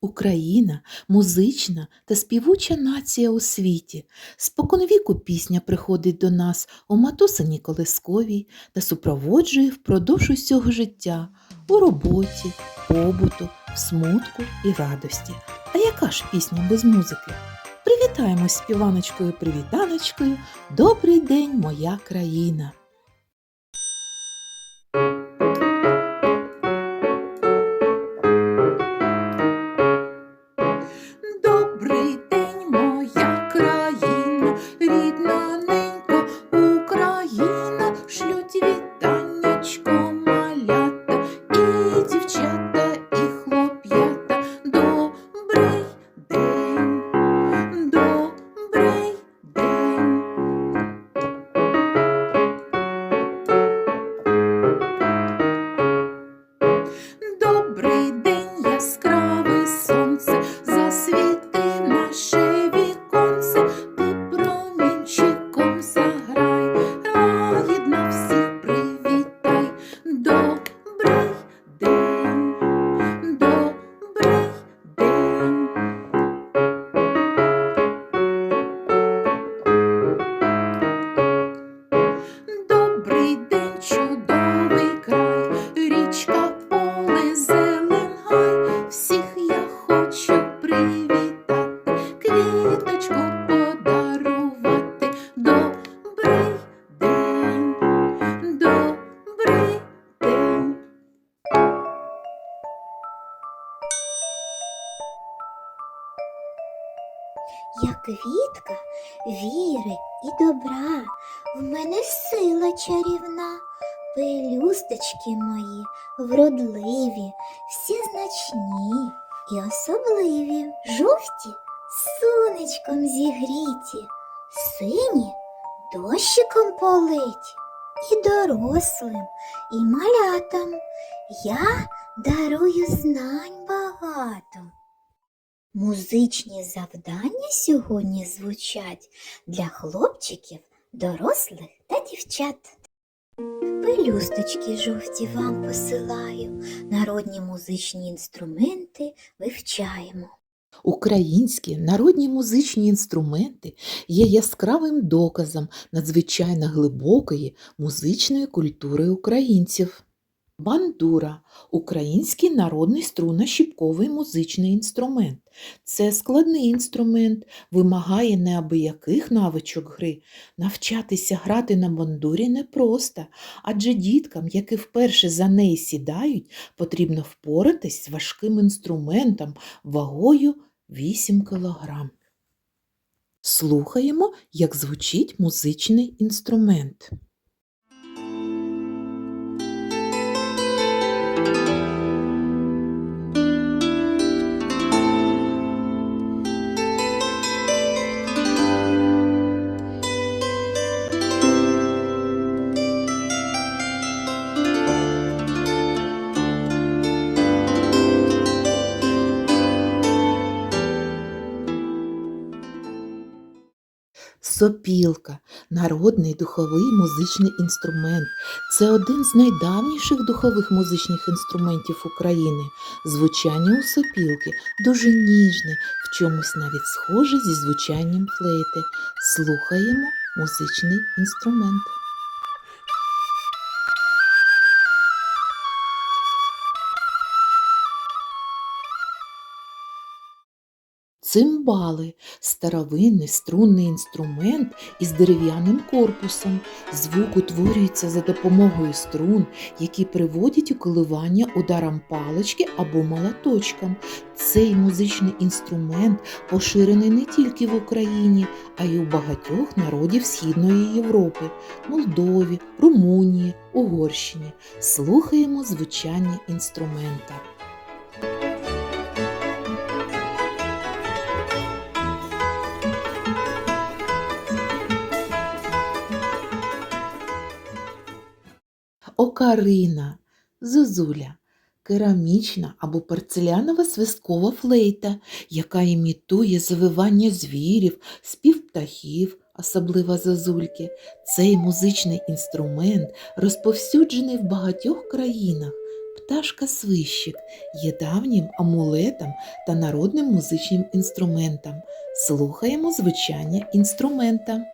Україна музична та співуча нація у світі. Споконвіку пісня приходить до нас у матусині колисковій та супроводжує впродовж усього життя у роботі, побуту, смутку і радості. А яка ж пісня без музики? Привітаємось співаночкою привітаночкою. Добрий день, моя країна! Квітка віри і добра, в мене сила чарівна, пелюсточки мої вродливі, всі значні і особливі, жовті сонечком зігріті, сині дощиком полить, і дорослим, і малятам. Я дарую знань багато. Музичні завдання сьогодні звучать для хлопчиків, дорослих та дівчат. Пелюсточки жовті вам посилаю, народні музичні інструменти вивчаємо. Українські народні музичні інструменти є яскравим доказом надзвичайно глибокої музичної культури українців. Бандура український народний струнно-щіпковий музичний інструмент. Це складний інструмент, вимагає неабияких навичок гри. Навчатися грати на бандурі непросто, адже діткам, які вперше за неї сідають, потрібно впоратись з важким інструментом вагою 8 кг. Слухаємо, як звучить музичний інструмент. Сопілка народний духовий музичний інструмент. Це один з найдавніших духових музичних інструментів України. Звучання у сопілки дуже ніжне, в чомусь навіть схоже зі звучанням флейти. Слухаємо музичний інструмент. Цимбали старовинний струнний інструмент із дерев'яним корпусом. Звук утворюється за допомогою струн, які приводять у коливання ударом палички або молоточком. Цей музичний інструмент поширений не тільки в Україні, а й у багатьох народів Східної Європи Молдові, Румунії, Угорщині. Слухаємо звучання інструмента. Окарина, зозуля, керамічна або порцелянова свисткова флейта, яка імітує завивання звірів, спів птахів, особливо зозульки. Цей музичний інструмент розповсюджений в багатьох країнах. пташка свищик є давнім амулетом та народним музичним інструментом. Слухаємо звучання інструмента.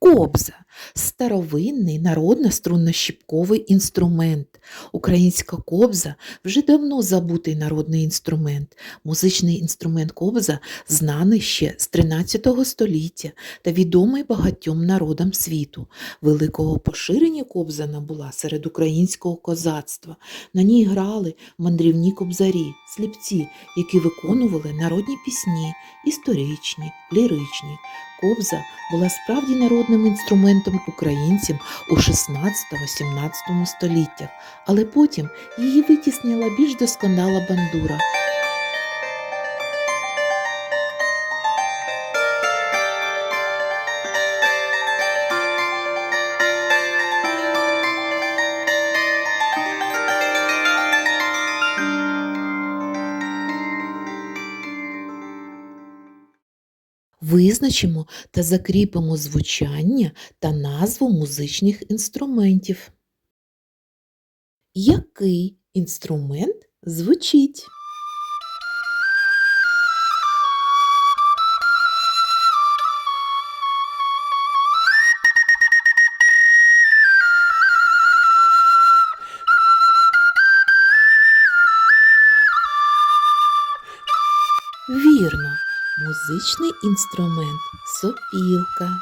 Кобза старовинний народно-струнно-щіпковий інструмент. Українська кобза вже давно забутий народний інструмент. Музичний інструмент кобза знаний ще з 13 століття та відомий багатьом народам світу. Великого поширення кобза набула серед українського козацтва. На ній грали мандрівні кобзарі, сліпці, які виконували народні пісні, історичні, ліричні. Кобза була справді народним інструментом українців у 16-17 століттях, але потім її витіснила більш досконала бандура. Визначимо та закріпимо звучання та назву музичних інструментів. Який інструмент звучить? Музичний інструмент сопілка.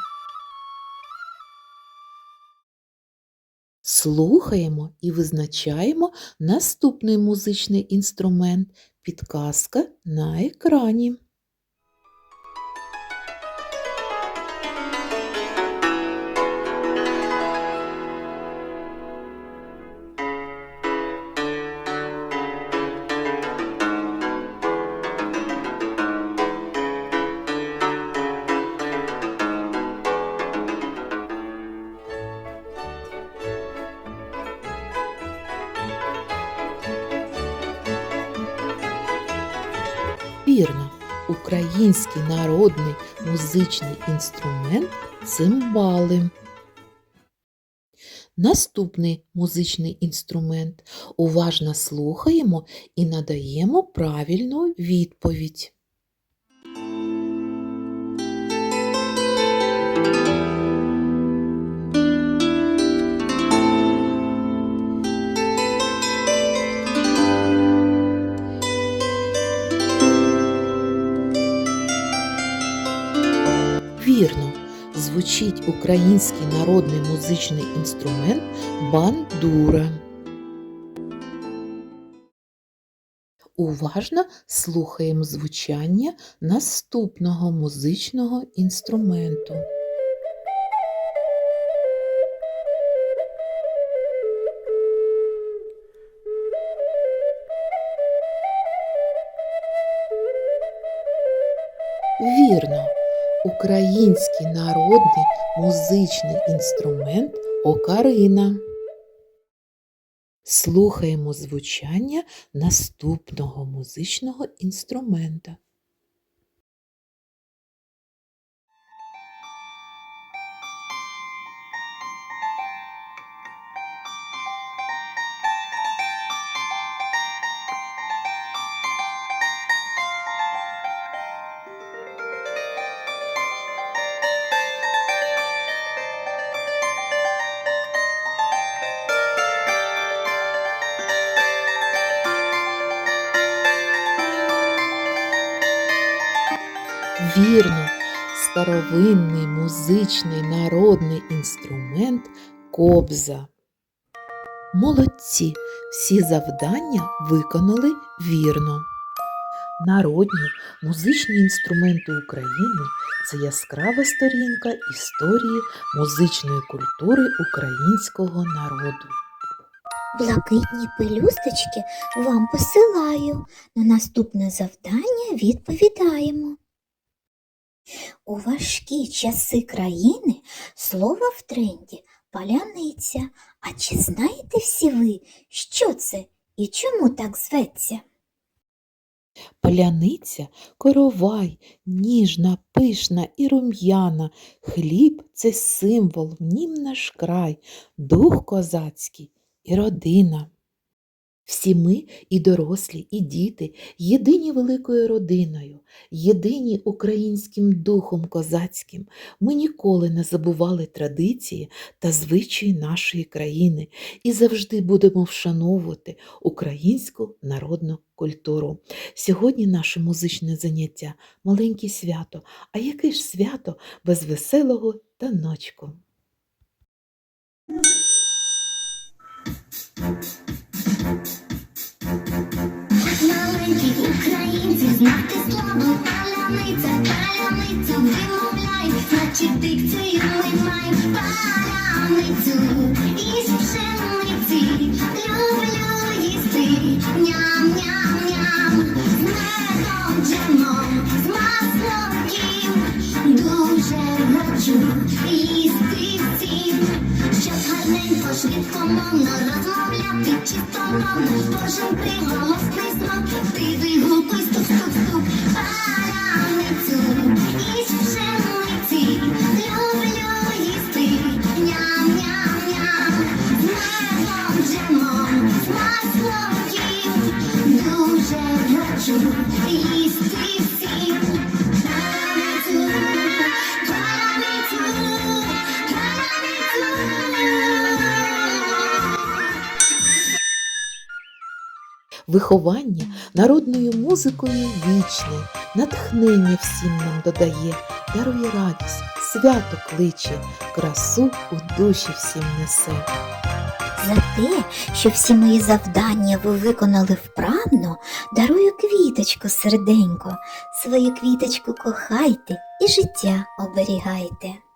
Слухаємо і визначаємо наступний музичний інструмент. Підказка на екрані. Український народний музичний інструмент цимбали. Наступний музичний інструмент. Уважно слухаємо і надаємо правильну відповідь. Звучить український народний музичний інструмент бандура. Уважно слухаємо звучання наступного музичного інструменту. Український народний музичний інструмент окарина. Слухаємо звучання наступного музичного інструмента. Вірно, старовинний музичний народний інструмент кобза. Молодці, всі завдання виконали вірно. Народні музичні інструменти України це яскрава сторінка історії музичної культури українського народу. Блакитні пелюсточки вам посилаю. На наступне завдання відповідаємо. У важкі часи країни слово в тренді паляниця. А чи знаєте всі ви, що це і чому так зветься? Паляниця коровай, ніжна, пишна і рум'яна. Хліб це символ, нім наш край, дух козацький і родина. Всі ми, і дорослі, і діти, єдині великою родиною, єдині українським духом козацьким. Ми ніколи не забували традиції та звичаї нашої країни і завжди будемо вшановувати українську народну культуру. Сьогодні наше музичне заняття маленьке свято. А яке ж свято без веселого таночку? Паляниця, паляницю вимовляй, наче дикцію ми май, паляницю із пшениці. Люблю їсти, ням-ням-ням, Виховання народною музикою вічне, натхнення всім нам додає, дарує радість, свято кличе, красу у душі всім несе. За те, що всі мої завдання ви виконали вправно, дарую квіточку серденько. Свою квіточку кохайте і життя оберігайте.